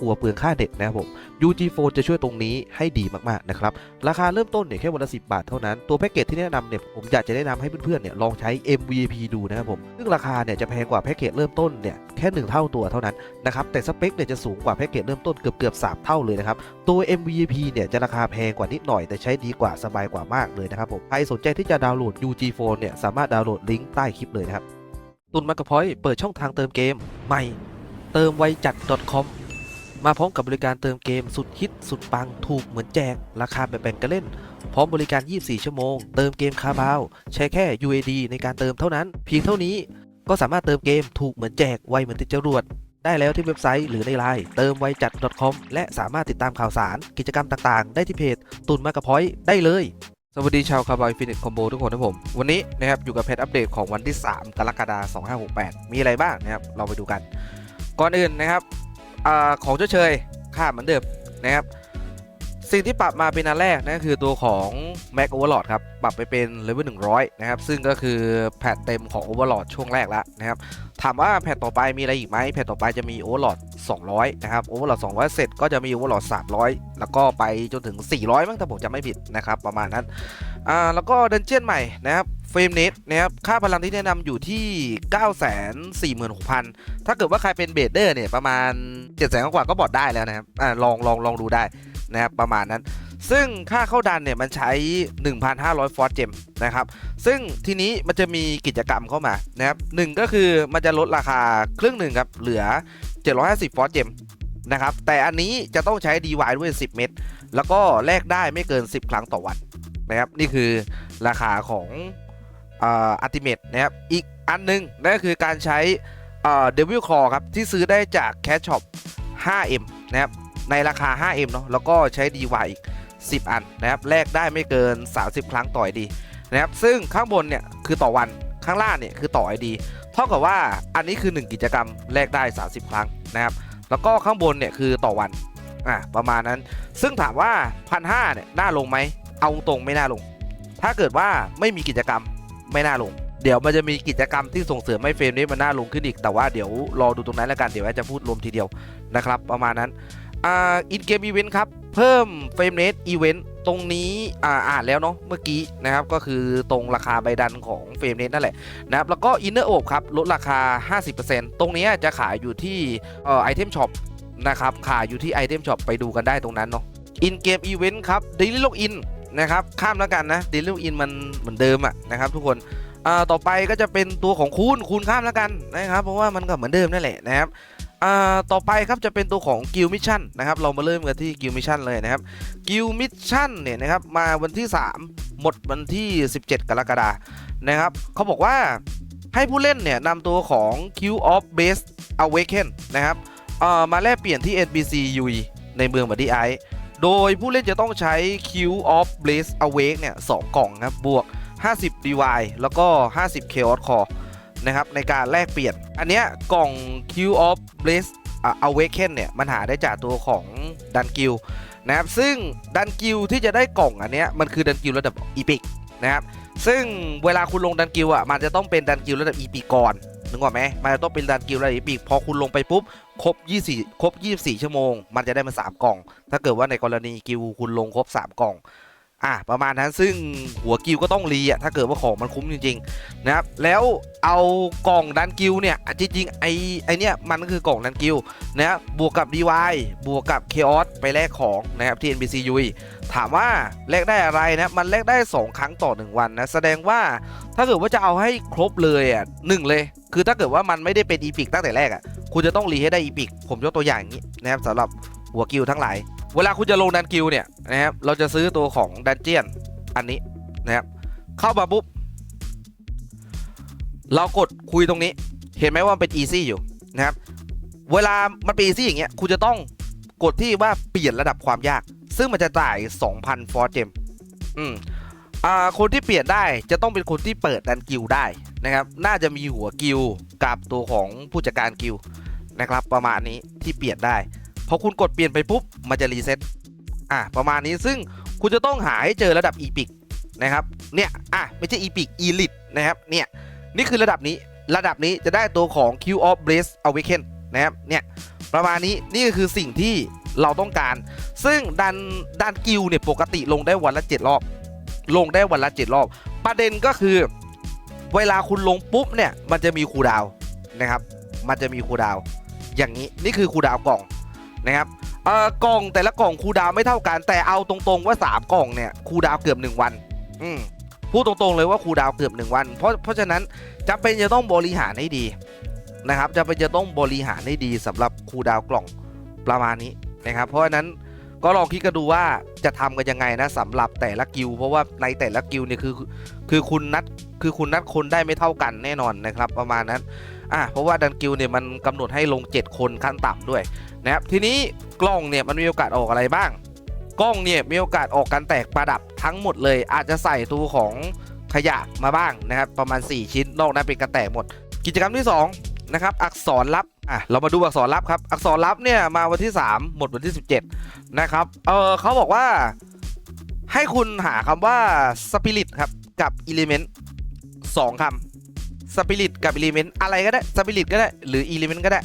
กลัวเปลืองค่าเน็ตนะครับผม UG Phone จะช่วยตรงนี้ให้ดีมากๆนะครับ ราคาเริ่มต้นเนี่ยแค่วันละ10 บาทเท่านั้น ตัวแพ็กเกจที่แนะนำเนี่ยผมอยากจะแนะนำให้เพื่อนๆเนี่ยลองใช้ MVP ดูนะครับผม ซึ่งราคาเนี่ยจะแพงกว่าแพ็กเกจเริ่มต้นเนี่ยแค่ 1 เท่าตัวเท่านั้นนะครับ แต่สเปคเนี่ยจะสูงกว่าแพ็กเกจเริ่มต้นเกือบเกือบๆ3เท่าเลยนะครับ ตัว MVP เนี่ยจะราคาแพงกว่านิดหน่อย แต่ใช้ดีกว่าสบายกว่ามากเลยนะครับผมใครสนใจที่จะดาวน์โหลด UG Phone เนี่ยสามารถดาวน์โหลดลิงก์ใต้คลิปเลยนะครับตุนมากระพอยเปิดช่องทางเติมเกมใหม่ เติมไวจัด .com มาพร้อมกับบริการเติมเกมสุดฮิตสุดปังถูกเหมือนแจก ราคาแบบแบ่งกันเล่น พร้อมบริการ 24 ชั่วโมง เติมเกมคาบาว ใช้แค่ UAD ในการเติมเท่านั้น เพียงเท่านี้ก็สามารถเติมเกมถูกเหมือนแจกไวเหมือนติดจรวด ได้แล้วที่เว็บไซต์หรือในไลน์เติมไวจัด .com และสามารถติดตามข่าวสาร กิจกรรมต่างๆ ได้ที่เพจตุนมากระพอยได้เลยสวัสดีชาวคาร์บอยฟินิชคอมโบทุกคนนะผม วันนี้นะครับอยู่กับเพจอัปเดตของวันที่ 3 กรกฎาคม 2568 มีอะไรบ้างนะครับ เราไปดูกัน ก่อนอื่นนะครับ ของเจ้าเชยค่าเหมือนเดิมนะครับ สิ่งที่ปรับมาเป็นอันแรกนั่นคือตัวของ Mac Overlord ครับ ปรับไปเป็นเลเวล100 นะครับ ซึ่งก็คือแพทเต็มของ Overlord ช่วงแรกแล้วนะครับ ถามว่าแพทต่อไปมีอะไรอีกไหมแพทต่อไปจะมี Overlord 200 นะครับ Overlord 200 เสร็จก็จะมี Overlord 300 แล้วก็ไปจนถึง 400 มั้งถ้าผมจำไม่ผิดนะครับ ประมาณนั้น อ่า แล้วก็ดันเจียนใหม่นะครับเฟรมเนตนะครับ ค่าพลังที่แนะนำอยู่ที่ 946,000 ถ้าเกิดว่าใครเป็นเบดเดอร์เนี่ยประมาณ7 0 0 0 0กว่าก็บอดได้แล้วนะครับ อ่า ลองลองลองดูได้ นะครับประมาณนั้น ซึ่งค่าเข้าดันเนี่ยมันใช้ 1,500 ฟอร์เจมนะครับ ซึ่งทีนี้มันจะมีกิจกรรมเข้ามานะครับหนึ่งก็คือมันจะลดราคาครึ่งหนึ่งครับเหลือ 750 ฟอร์เจมนะครับแต่อันนี้จะต้องใช้ DY ด้วย 10 เม็ดแล้วก็แลกได้ไม่เกิน 10 ครั้งต่อวันนะครับนี่คือราคาของอัลติเมทนะครับอีกอันหนึงนั่นก็คือการใช้เดวิลคอร์ครับที่ซื้อได้จากแคชช็อป 5M นะครับ ในราคา 5M เนาะแล้วก็ใช้ DY อีก 10 อันนะครับแลกได้ไม่เกิน 30 ครั้งต่อ ID นะครับซึ่งข้างบนเนี่ยคือต่อวันข้างล่างเนี่ยคือต่อ ID เท่ากับว่าอันนี้คือ 1 กิจกรรมแลกได้ 30 ครั้งนะครับแล้วก็ข้างบนเนี่ยคือต่อวันอะประมาณนั้น ซึ่งถามว่าพันห้าเนี่ยน่าลงไหมเอาตรงไม่น่าลง ถ้าเกิดว่าไม่มีกิจกรรมไม่น่าลง เดี๋ยวมันจะมีกิจกรรมที่ส่งเสริมให้เฟรมนี้มันน่าลงขึ้นอีก แต่ว่าเดี๋ยวรอดูตรงนั้นแล้วกันเดี๋ยวจะพูดรวมทีเดียวนะครับ ประมาณนั้น อ่าอินเกมอีเวนต์ครับเพิ่มเฟรมเ a ตอีเวนต์ตรงนี้อ่าอ่านแล้วเนาะเมื่อกี้นะครับก็คือตรงราคาใบดันของเฟรมเ a ตนั่นแหละนะครับแล้วก็อินเนอร์โอบครับลดราคา 50%ตรงนี้จะขายอยู่ที่เอ่อไอเทมช็อปนะครับขายอยู่ที่ไอเทมช็อปไปดูกันได้ตรงนั้นเนาะอินเกมอีเวนต์ครับ Daily Login นะครับข้ามแล้วกันนะ Daily Login มันเหมือนเดิมอะนะครับทุกคนอ่าต่อไปก็จะเป็นตัวของคูณคูณข้ามแล้วกันนะครับ เพราะว่ามันก็เหมือนเดิมนั่นแหละนะครับ อ่าต่อไปครับจะเป็นตัวของ Guild Mission นะครับเรามาเริ่มกันที่ Guild Mission เลยนะครับ Guild Mission เนี่ยนะครับมาวันที่ 3 หมดวันที่ 17 กรกฎาคมนะครับเขาบอกว่าให้ผู้เล่นเนี่ยนำตัวของ Q of Base Awaken นะครับเอ่อมาแลกเปลี่ยนที่ NPC UE ในเมืองบัดดี้ไอโดยผู้เล่นจะต้องใช้ Q of Blaze Awake เนี่ยสองกล่องครับบวก 50 DY แล้วก็ 50 Chaos Core นะครับในการแลกเปลี่ยน อันเนี้ยกล่อง Q of Blaze อ่า Awaken เนี่ยมันหาได้จากตัวของดันกิลนะครับซึ่งดันกิลที่จะได้กล่องอันเนี้ยมันคือดันกิลระดับอีพิกนะครับซึ่งเวลาคุณลงดันกิลอะมันจะต้องเป็นดันกิลระดับอีพิกก่อนนึกออกไหมมันจะต้องเป็นดันกิลระดับอีพิกพอคุณลงไปปุ๊บครบ 24 ครบ 24 ชั่วโมง มันจะได้มา 3 กล่อง ถ้าเกิดว่าในกรณีกิลคุณลงครบ 3 กล่อง อะประมาณนั้นซึ่งหัวกิลก็ต้องรีอะถ้าเกิดว่าของมันคุ้มจริงๆนะครับแล้วเอากล่องดันกิลเนี่ยจริงๆไอไอเนี่ยมันก็คือกล่องดันกิลนะครับบวกกับ DY บวกกับ Chaos ไปแลกของนะครับที่ NPC UI ถามว่าแลกได้อะไรนะมันแลกได้ 2 ครั้งต่อ 1 วันนะแสดงว่าถ้าเกิดว่าจะเอาให้ครบเลยอะหนึ่งเลย คือถ้าเกิดว่ามันไม่ได้เป็นอีพิกตั้งแต่แรกอะคุณจะต้องรีให้ได้อีพิกผมยกตัวอย่างอย่างนี้นะครับสำหรับหัวกิลทั้งหลาย เวลาคุณจะลงดันกิลเนี่ยนะครับเราจะซื้อตัวของดันเจียนอันนี้นะครับเข้ามาปุ๊บเรากดคุยตรงนี้ เห็นไหมว่ามันเป็น easy อยู่นะครับเวลามันเป็น easy อย่างเงี้ยคุณจะต้องกดที่ว่าเปลี่ยนระดับความยาก ซึ่งมันจะจ่าย 2,000 ฟอร์เจมอืมอ่าคนที่เปลี่ยนได้จะต้องเป็นคนที่เปิดดันกิลได้นะครับ น่าจะมีหัวกิลกับตัวของผู้จัดการกิลนะครับ ประมาณนี้ที่เปลี่ยนได้ พอคุณกดเปลี่ยนไปปุ๊บ มันจะรีเซ็ตอะประมาณนี้ซึ่งคุณจะต้องหาให้เจอระดับอีพิกนะครับ เนี่ย อะ ไม่ใช่อีพิกอีลิทนะครับ เนี่ย นี่คือระดับนี้ ระดับนี้จะได้ตัวของ Q of Blaze Awaken นะครับ เนี่ย ประมาณนี้ นี่ก็คือสิ่งที่เราต้องการ ซึ่งดันดันกิลเนี่ยปกติลงได้วันละ 7 รอบ ลงได้วันละ 7 รอบ ประเด็นก็คือ เวลาคุณลงปุ๊บเนี่ย มันจะมีคูดาวนะครับ มันจะมีคูดาว อย่างนี้ นี่คือคูดาวกล่อง นะครับเอ่อกล่องแต่ละกล่องคูลดาวน์ไม่เท่ากัน แต่เอาตรงๆว่า 3 กล่องเนี่ยคูลดาวน์เกือบ 1 วัน อืมพูดตรงๆเลยว่าคูลดาวน์เกือบ 1 วัน เพราะเพราะฉะนั้นจำเป็นจะต้องบริหารให้ดีนะครับจำเป็นจะต้องบริหารให้ดีสำหรับคูลดาวน์กล่องประมาณนี้นะครับเพราะฉะนั้นก็ลองคิดกันดูว่าจะทำกันยังไงนะสำหรับแต่ละกิลด์เพราะว่าในแต่ละกิลด์เนี่ยคือคือคุณนัดคือคุณนัดคนได้ไม่เท่ากันแน่นอนนะครับ ประมาณนั้น อะเพราะว่าดันกิลเนี่ยมันกำหนดให้ลง 7 คนขั้นต่ำด้วยนะครับทีนี้กล้องเนี่ยมันมีโอกาสออกอะไรบ้าง กล้องเนี่ยมีโอกาสออกการแตกประดับทั้งหมดเลย อาจจะใส่ตัวของขยะมาบ้างนะครับประมาณ 4 ชิ้นนอกนั้นเป็นการแตกหมด กิจกรรมที่2นะครับอักษรลับอะเรามาดูอักษรลับครับอักษรลับเนี่ยมาวันที่ 3 หมดวันที่ 17 นะครับเออเขาบอกว่าให้คุณหาคำว่า Spirit ครับกับ Element สอ งคำ Spirit กับ Element อะไรก็ได้ Spirit ก็ได้หรือ Element ก็ได้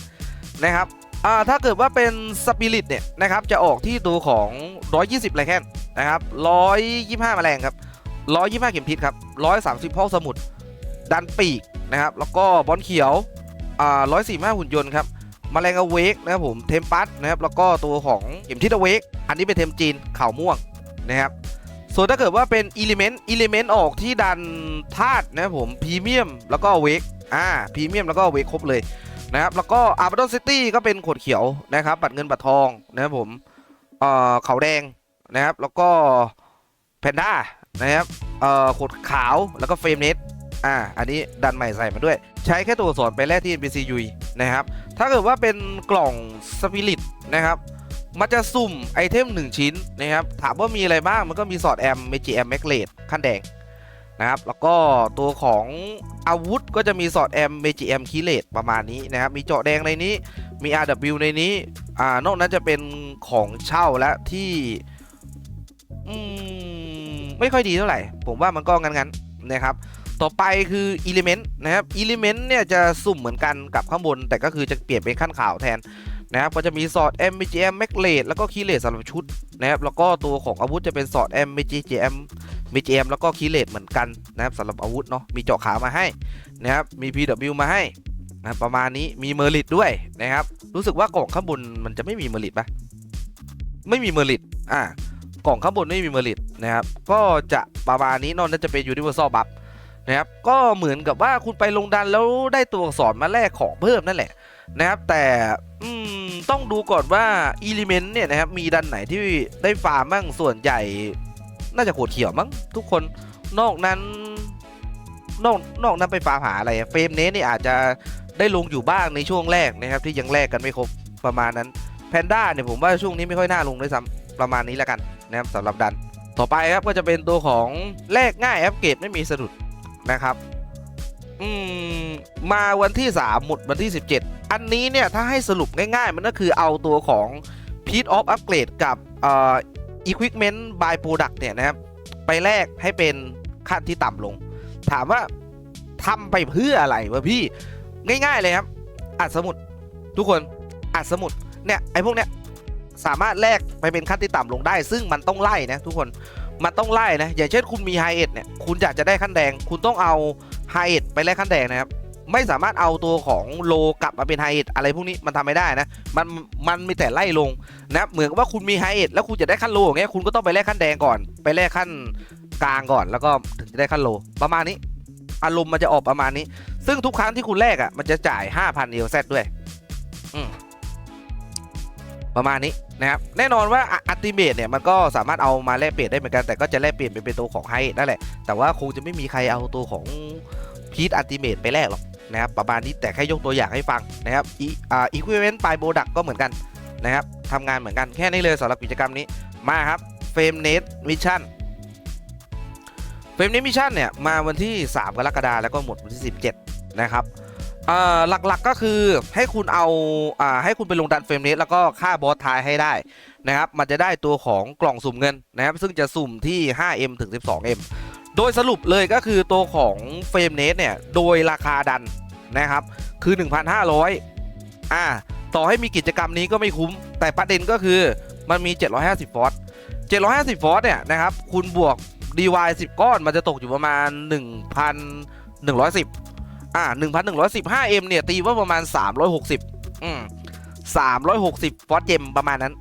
นะครับอ่าถ้าเกิดว่าเป็น Spirit เนี่ยนะครับจะออกที่ตัวของ 120ไรแค่นนะครับ125แมลงครับ125เข็มทิศครับ130พ่อสมุดดันปีกนะครับแล้วก็บอลเขียวอ่า145หุ่นยนต์ครับมแมลงอเวกนะครับผมเทมปัสนะครับแล้วก็ตัวของเข็มทิศอเวกอันนี้เป็นเทมจีนข่าวม่วงนะครับ ส่วนถ้าเกิดว่าเป็นอิเลเมนต์อิเลเมนต์ออกที่ดันธาตุนะผมพรีเมียมแล้วก็เวกอ่าพรีเมียมแล้วก็เวกครบเลยนะครับแล้วก็อาร์บัตตซิตี้ก็เป็นขวดเขียวนะครับบัตรเงินบัตรทองนะครับผมเอ่อขาวแดงนะครับแล้วก็แพนด้านะครับเอ่อขวดขาวแล้วก็เฟรมเนตอ่าอันนี้ดันใหม่ใส่มาด้วย ใช้แค่ตัวอักษรไปแลกที่ NPC ยุยนะครับถ้าเกิดว่าเป็นกล่องสปิริตนะครับ มันจะสุ่มไอเทม 1 ชิ้นนะครับ ถามว่ามีอะไรบ้าง มันก็มีสอดแอมเมจิแอมแมกเลดขั้นแดงนะครับ แล้วก็ตัวของอาวุธก็จะมีสอดแอมเมจิแอมคีเลดประมาณนี้นะครับ มีเจาะแดงในนี้ มี RW ในนี้ อ่า นอกนั้นจะเป็นของเช่าและที่ อืม ไม่ค่อยดีเท่าไหร่ ผมว่ามันก็งั้นๆนะครับ ต่อไปคือ Element นะครับ Element เนี่ยจะสุ่มเหมือนกันกับข้างบน แต่ก็คือจะเปลี่ยนเป็นขั้นขาวแทน นะครับก็จะมีสอด MGM m a c l a t e แล้วก็คีเลตสำหรับชุดนะครับแล้วก็ตัวของอาวุธจะเป็นสอด MGM MGM แล้วก็คีเลตเหมือนกันนะครับสำหรับอาวุธเนาะมีเจาะขามาให้นะครับมี PW มาให้นะประมาณนี้มีเมอร์ลิตด้วยนะครับรู้สึกว่ากล่องข้างบนมันจะไม่มีเมอร์ลิตปะไม่มีเมอร์ลิตอ่ากล่องข้างบนไม่มีเมอร์ลิตนะครับก็จะประมาณนี้นอกนั้นจะเป็น Universal Buff นะครับก็เหมือนกับว่าคุณไปลงดันแล้วได้ตัวอักษรมาแลกของเพิ่มนั่นแหละ นะครับ แต่อืมต้องดูก่อนว่า Element เนี่ยนะครับ มีดันไหนที่ได้ฟาร์มมั่งส่วนใหญ่ น่าจะโขดเขียวมั้งทุกคนนอกนั้น นอกนอกนั้นไปฟาร์มหาอะไรเฟรมเนสนี่อาจจะได้ลงอยู่บ้างในช่วงแรกนะครับ ที่ยังแลกกันไม่ครบประมาณนั้นแพนด้าเนี่ยผมว่าช่วงนี้ไม่ค่อยน่าลงด้วยซ้ำประมาณนี้แล้วกันนะครับสำหรับดัน ต่อไปครับก็จะเป็นตัวของแลกง่ายแอปเกรดไม่มีสะดุดนะครับ อืมมาวันที่ 3 หมดวันที่ 17 อันนี้เนี่ยถ้าให้สรุปง่ายๆ มันก็คือเอาตัวของ Piece of Upgrade กับเอ่อ Equipment by Product เนี่ยนะครับ ไปแลกให้เป็นขั้นที่ต่ำลง ถามว่าทำไปเพื่ออะไรวะพี่ง่าย ๆเลยครับ อัดสมุดทุกคนอัดสมุดเนี่ยไอ้พวกเนี้ยสามารถแลกไปเป็นขั้นที่ต่ำลงได้ ซึ่งมันต้องไล่นะทุกคนมันต้องไล่นะอย่างเช่นคุณมีไฮเอ็ดเนี่ยคุณอยากจะได้ขั้นแดง คุณต้องเอาไฮเอ็ดไปแลกขั้นแดงนะครับ ไม่สามารถเอาตัวของโลกลับมาเป็นไฮเอ็ดอะไรพวกนี้มันทำไม่ได้นะ มันมันมีแต่ไล่ลงนะเหมือนกับว่าคุณมีไฮเอ็ดแล้วคุณจะได้ขั้นโลอย่างเงี้ยคุณก็ต้องไปแลกขั้นแดงก่อน ไปแลกขั้นกลางก่อน แล้วก็ถึงจะได้ขั้นโลประมาณนี้ อารมณ์มันจะออกประมาณนี้ ซึ่งทุกครั้งที่คุณแลกอะมันจะจ่าย5,000เอลเซตด้วยอืมประมาณนี้นะครับแน่นอนว่าอัติเมตเนี่ยมันก็สามารถเอามาแลกเปลี่ยนได้เหมือนกันแต่ก็จะแลกเปลี่ยนเป็นตัวของไฮนั่นแหละแต่ว่าคงจะไม่มีใครเอาตัวของพีทอัติเมตไปแลกหรอก นะครับประมาณนี้แต่แค่ยกตัวอย่างให้ฟังนะครับอีอ่าอีควิเวนต์ปลายโบดักก็เหมือนกันนะครับทำงานเหมือนกันแค่นี้เลยสำหรับกิจกรรมนี้มาครับเฟรมเนตมิชชั่นเฟรมนี้มิชชั่นเนี่ยมาวันที่ 3 กรกฎาคมแล้วก็หมดวันที่ 17 นะครับหลักๆก็คือให้คุณเอาอให้คุณไปลงดันเฟรมเนี้แล้วก็ฆ่าบอสทายให้ได้นะครับมันจะได้ตัวของกล่องสุ่มเงินนะครับซึ่งจะสุ่มที่ 5M ถึง 12M โดยสรุปเลยก็คือตัวของเฟรมเนสเนี่ย โดยราคาดันนะครับ คือ 1,500 อ่า ต่อให้มีกิจกรรมนี้ก็ไม่คุ้ม แต่ประเด็นก็คือมันมี 750 ฟอส750 ฟอสเนี่ยนะครับ คุณบวก DY 10 ก้อน มันจะตกอยู่ประมาณ 1,110 อ่า 1,115M เนี่ย ตีว่าประมาณ 360 อืม360 ฟอสเจมประมาณนั้น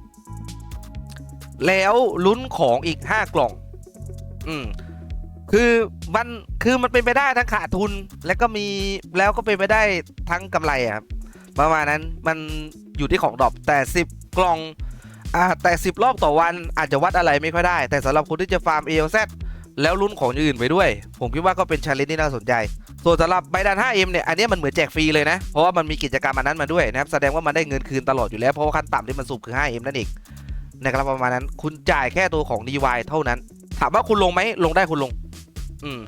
แล้วลุ้นของอีก 5 กล่อง อืม คือมันคือมันเป็นไปได้ทั้งขาดทุนแล้วก็มีแล้วก็เป็นไปได้ทั้งกำไรอะครับประมาณนั้นมันอยู่ที่ของดอปแต่ 10 กล่องอ่าแต่10 รอบต่อวันอาจจะวัดอะไรไม่ค่อยได้ แต่สำหรับคนที่จะฟาร์ม ALZ แล้วลุ้นของอย่างอื่นไปด้วย ผมคิดว่าก็เป็นชาเลนจ์ที่น่าสนใจ ส่วนสำหรับใบดัน 5M เนี่ย อันนี้มันเหมือนแจกฟรีเลยนะ เพราะว่ามันมีกิจกรรมอันนั้นมาด้วยนะครับ แสดงว่ามันได้เงินคืนตลอดอยู่แล้ว เพราะว่าขั้นต่ำที่มันสูบคือ 5M นั่นเองนะครับประมาณนั้น คุณจ่ายแค่ตัวของ DY เท่านั้น ถามว่าคุณลงไหมลงได้คุณลง อืม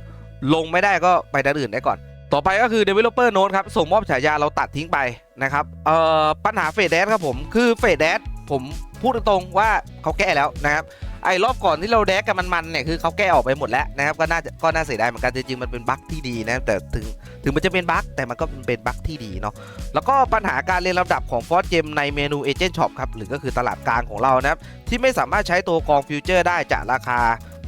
ลงไม่ได้ก็ไปด้านอื่นได้ก่อน ต่อไปก็คือ Developer Note ครับ ส่งมอบฉายาเราตัดทิ้งไปนะครับเอ่อปัญหาเฟดแดดครับผมคือเฟดแดดผมพูดตรงๆว่าเขาแก้แล้วนะครับไอ้รอบก่อนที่เราแดกกันมันๆเนี่ยคือเขาแก้ออกไปหมดแล้วนะครับก็น่าจะก็น่าเสียดายเหมือนกันจริงๆมันเป็นบั๊กที่ดีนะแต่ถึงถึงมันจะเป็นบั๊กแต่มันก็เป็นบั๊กที่ดีเนาะแล้วก็ปัญหาการเรียงลำดับของฟอสเจมในเมนู Agent Shop ครับหรือก็คือตลาดกลางของเรานะครับที่ไม่สามารถใช้ตัวกองฟิวเจอร์ได้จากราคา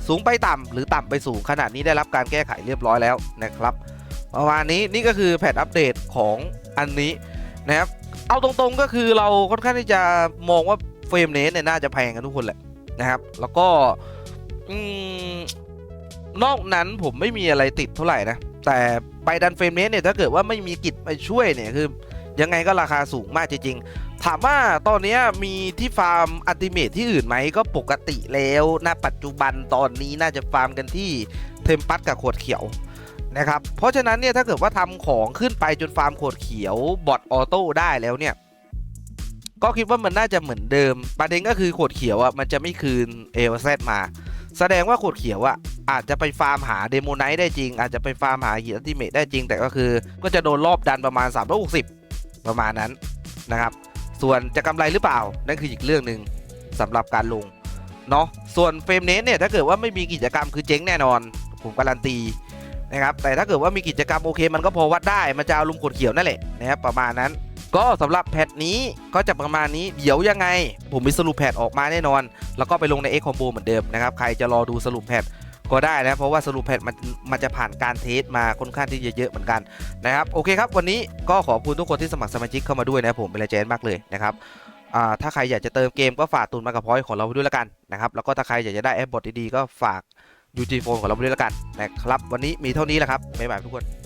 สูงไปต่ำหรือต่ำไปสูงขนาดนี้ได้รับการแก้ไขเรียบร้อยแล้วนะครับประมาณนี้นี่ก็คือแพทอัปเดตของอันนี้นะครับเอาตรงๆก็คือเราค่อนข้างที่จะมองว่าเฟรมเนสเนี่ยน่าจะแพงกันทุกคนแหละนะครับ แล้วก็อนอกนั้นผมไม่มีอะไรติดเท่าไหร่นะแต่ไปดันเฟรมเนสเนี่ยถ้าเกิดว่าไม่มีกิจมาช่วยเนี่ยคือ ยังไงก็ราคาสูงมากจริงๆ ถามว่าตอนนี้มีที่ฟาร์มอัลติเมทที่อื่นไหมก็ปกติแล้วณปัจจุบันตอนนี้น่าจะฟาร์มกันที่เทมปัสกับขวดเขียวนะครับ เพราะฉะนั้นเนี่ยถ้าเกิดว่าทำของขึ้นไปจนฟาร์มขวดเขียวบอทออโต้ได้แล้วเนี่ย ก็คิดว่ามันน่าจะเหมือนเดิม ประเด็นก็คือขวดเขียวอะมันจะไม่คืนเอลเซมา แสดงว่าขวดเขียวอะอาจจะไปฟาร์มหาเดโมไนท์ได้จริง อาจจะไปฟาร์มหาฮีอัลติเมทได้จริง แต่ก็คือ ก็จะโดนรอบดันประมาณ360 ประมาณนั้นนะครับ ส่วนจะกำไรหรือเปล่า นั่นคืออีกเรื่องหนึ่งสำหรับการลงเนาะส่วนเฟรมเนสเนี่ยถ้าเกิดว่าไม่มีกิจกรรมคือเจ๊งแน่นอน ผมการันตีนะครับแต่ถ้าเกิดว่ามีกิจกรรมโอเค มันก็พอวัดได้มันจะเอาลุมขดเขียวนั่นแหละนะครับประมาณนั้น ก็สำหรับแพทนี้ก็จะประมาณนี้เดี๋ยวยังไง ผมมีสรุปแพทออกมาแน่นอน แล้วก็ไปลงใน X Combo เหมือนเดิมนะครับใครจะรอดูสรุปแพท ก็ได้นะ เพราะว่าสรุปแพทมันมันจะผ่านการเทสมาค่อนข้างที่จะเยอะเหมือนกันนะครับโอเคครับวันนี้ก็ขอบคุณทุกคนที่สมัครสมาชิกเข้ามาด้วยนะผมเป็นไรเจนมากเลยนะครับถ้าใครอยากจะเติมเกมก็ฝากตุนมากับพอยของเราไว้ด้วยละกันนะครับแล้วก็ถ้าใครอยากจะได้แอปบอทดีๆก็ฝากยูจีโฟนของเราไปด้วยละกันนะครับวันนี้มีเท่านี้แหละครับบ๊ายบายทุกคน